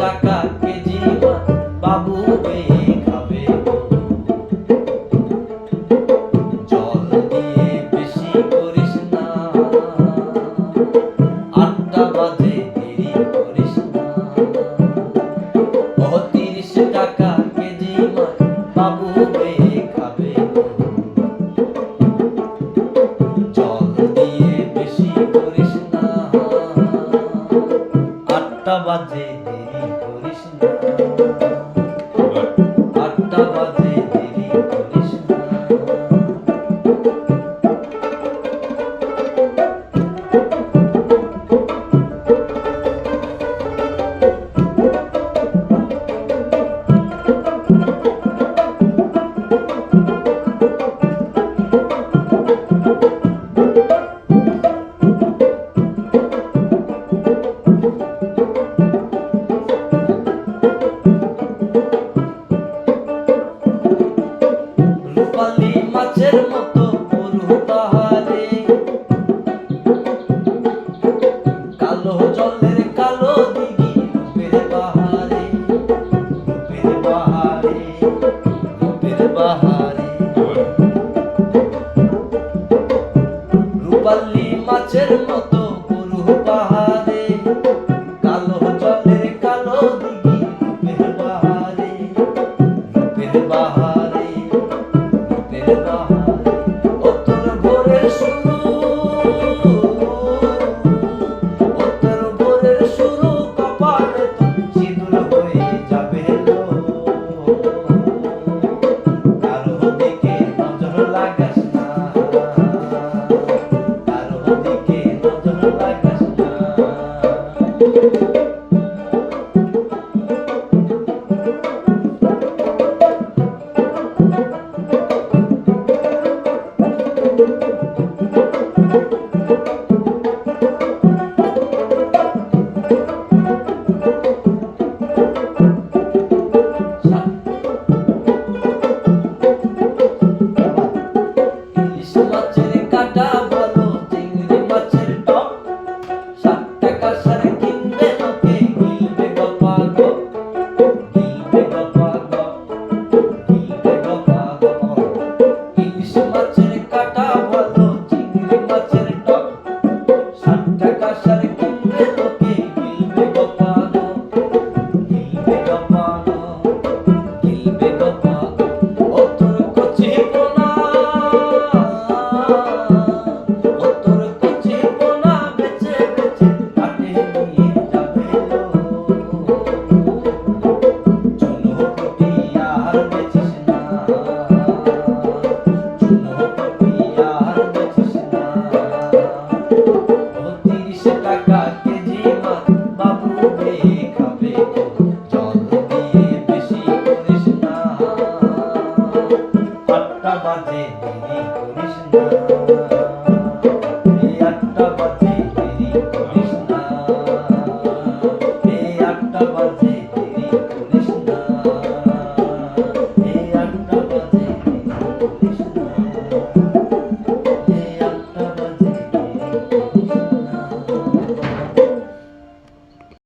Takak বাজে দেরি করিস না। আটটা বাজে দেরি করিস না। thank you বাহারে রূপের বাহারে। মাছের মতো গরু পাহাড় Oh. Krishna.